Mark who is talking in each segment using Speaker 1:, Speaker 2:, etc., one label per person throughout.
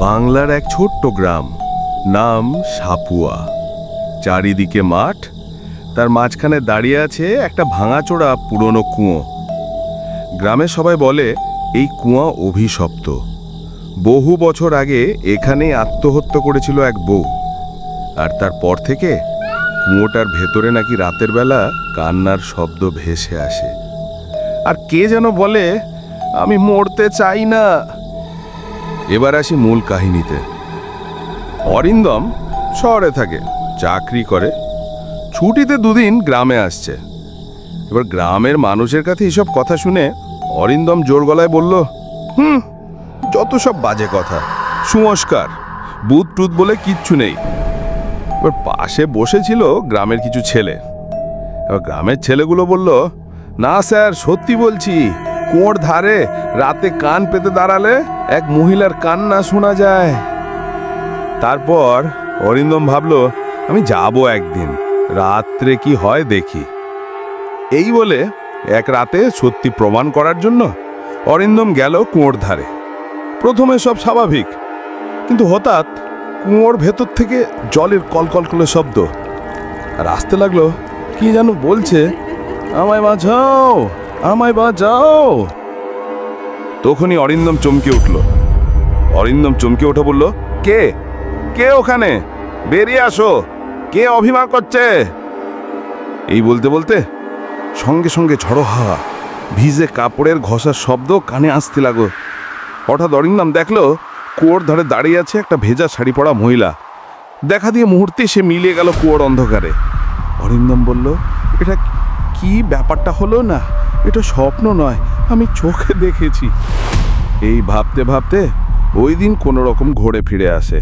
Speaker 1: বাংলার এক ছোট্ট গ্রাম। নাম সাপুয়া। চারিদিকে মাঠ। তার মাঝখানে দাঁড়িয়ে আছে একটা ভাঙাচোরা পুরনো কুঁয়ো। গ্রামে সবাই বলে, এই কুঁয়া অভিশপ্ত। বহু বছর আগে এখানেই আত্মহত্যা করেছিল এক বউ। আর তারপর থেকে কুঁয়োটার ভেতরে নাকি রাতের বেলা কান্নার শব্দ ভেসে আসে। আর কে যেন বলে, আমি মরতে চাই না। এবার আসি মূল কাহিনীতে। অরিন্দম শহরে থাকে, চাকরি করে। ছুটিতে দুদিন গ্রামে আসছে। এবার গ্রামের মানুষের কাছে এসব কথা শুনে অরিন্দম জোর গলায় বলল, হুম, যত সব বাজে কথা। সুমস্কার বুধ টুত বলে কিচ্ছু নেই। এবার পাশে বসেছিল গ্রামের কিছু ছেলে। এবার গ্রামের ছেলেগুলো বলল, না স্যার, সত্যি বলছি কুয়োর ধারে রাতে কান পেতে দাঁড়ালে এক মহিলার কান্না শোনা যায়। তারপর অরিন্দম ভাবলো, আমি যাব একদিন, রাত্রে কি হয় দেখি। এই বলে এক রাতে সত্যি প্রমাণ করার জন্য অরিন্দম গেল কুয়োর ধারে। প্রথমে সব স্বাভাবিক, কিন্তু হঠাৎ কুয়োর ভেতর থেকে জলের কলকল করে শব্দ। আর আসতে লাগল, কি যেন বলছে? আমায় বাঁচাও! আমায় বাঁচাও। তখনই অরিন্দম চমকে উঠল। অরিন্দম চমকে উঠে বলল, কে? কে ওখানে? বেরিয়ে আসো। কে অভিমান করছে? এই বলতে বলতে সঙ্গে সঙ্গে ঝড়ো হাওয়া ভিজে কাপড়ের ঘষার শব্দ কানে আসতে লাগো হঠাৎ অরিন্দম দেখল, কুয়োর ধারে দাঁড়িয়ে আছে একটা ভেজা শাড়ি পরা মহিলা। দেখা দিয়ে মুহূর্তে সে মিলিয়ে গেল কুয়োর অন্ধকারে। অরিন্দম বলল, এটা কি ব্যাপারটা হলো না? এটা স্বপ্ন নয়, আমি চোখে দেখেছি। এই ভাবতে ভাবতে ওই দিন কোনো রকম ঘোরে ফিরে আসে।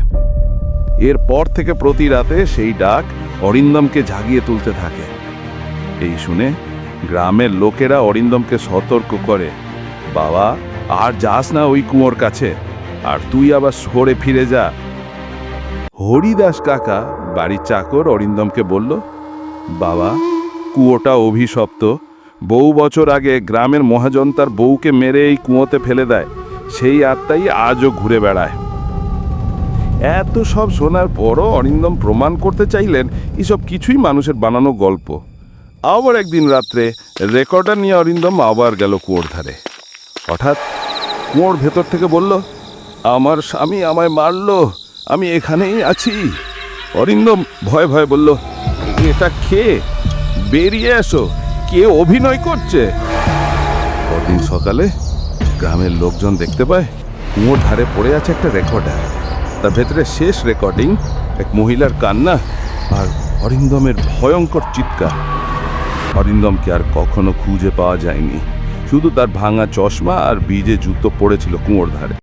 Speaker 1: এরপর থেকে প্রতি রাতে সেই ডাক অরিন্দমকে জাগিয়ে তুলতে থাকে। এই শুনে গ্রামের লোকেরা অরিন্দমকে সতর্ক করে, বাবা, আর যাস না ওই কুঁয়োর কাছে, আর তুই আবার সরে ফিরে যা। হরিদাস কাকা বাড়ির চাকর অরিন্দমকে বলল, বাবা, কুয়োটা অভিশপ্ত বহু বছর আগে গ্রামের মহাজন তার বউকে মেরে এই কুয়োতে ফেলে দেয়। সেই আত্মাই আজও ঘুরে বেড়ায়। এত সব শোনার পরও অরিন্দম প্রমাণ করতে চাইলেন এসব কিছুই মানুষের বানানো গল্প। আবার একদিন রাত্রে রেকর্ডার নিয়ে অরিন্দম আবার গেল কুয়োর ধারে। হঠাৎ কুয়োর ভেতর থেকে বলল, আমার স্বামী আমায় মারলো, আমি এখানেই আছি। অরিন্দম ভয় ভয় বলল, এটা খেয়ে বেরিয়ে এসো। কে অভিনয় করছে? পরদিন সকালে গ্রামের লোকজন দেখতে পায়, কুয়োর ধারে পড়ে আছে একটা রেকর্ডার তার ভেতরে শেষ রেকর্ডিং এক মহিলার কান্না আর অরিন্দমের ভয়ঙ্কর চিৎকার। অরিন্দমকে আর কখনো খুঁজে পাওয়া যায়নি। শুধু তার ভাঙা চশমা আর বীজে জুতো পড়েছিল কুয়োর ধারে।